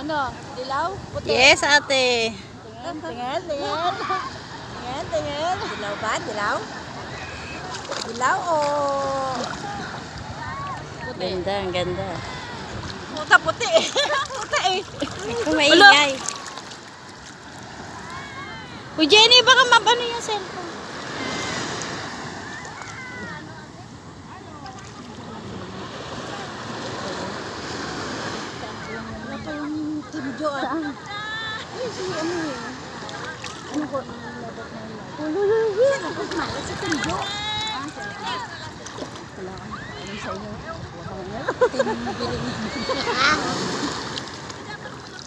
Ano? Dilaw? Puti? Yes, ate. Tingin, tingin, tingin. Tingin, tingin. Dilaw ba? Dilaw? Dilaw o... Puti. Ganda, ang ganda. Puta, puti. Puta eh. Kung maingay. Uy, Jenny, baka mabano yung cellphone. Wala pa yung Ah. Ay, si ano eh. Ano ko? Ulululu. Ah. Wala alam sa inyo. Wala.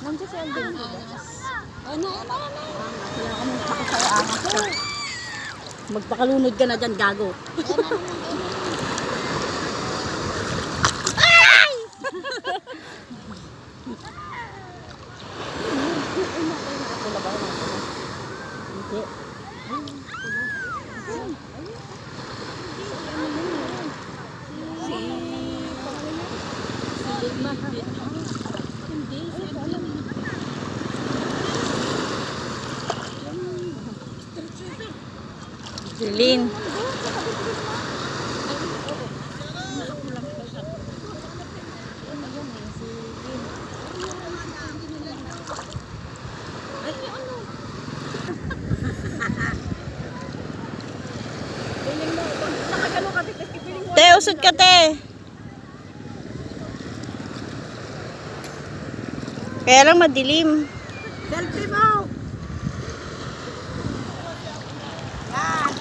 Nandiyan si Alvin? Ano, ano, ano? Wala ka mong. Magpakalunod ka na dyan, gago. Hindi. Si... Si. Usod ka, te. Kaya lang madilim. Selfie mo! Yan!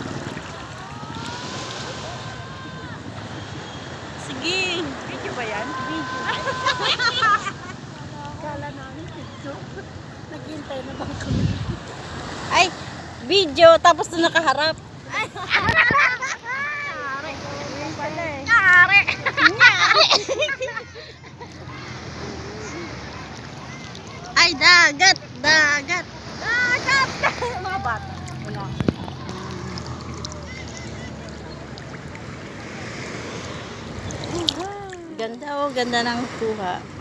Sige. Video ba yan? Video. Kala namin video. Naghintay na ba kami? Ay, video, tapos doon nakaharap. Nari. Pala eh. Nari! Ay, dagat, dagat. Dagat! Mga bata. Wala. Ganda oh, ganda ng kuha.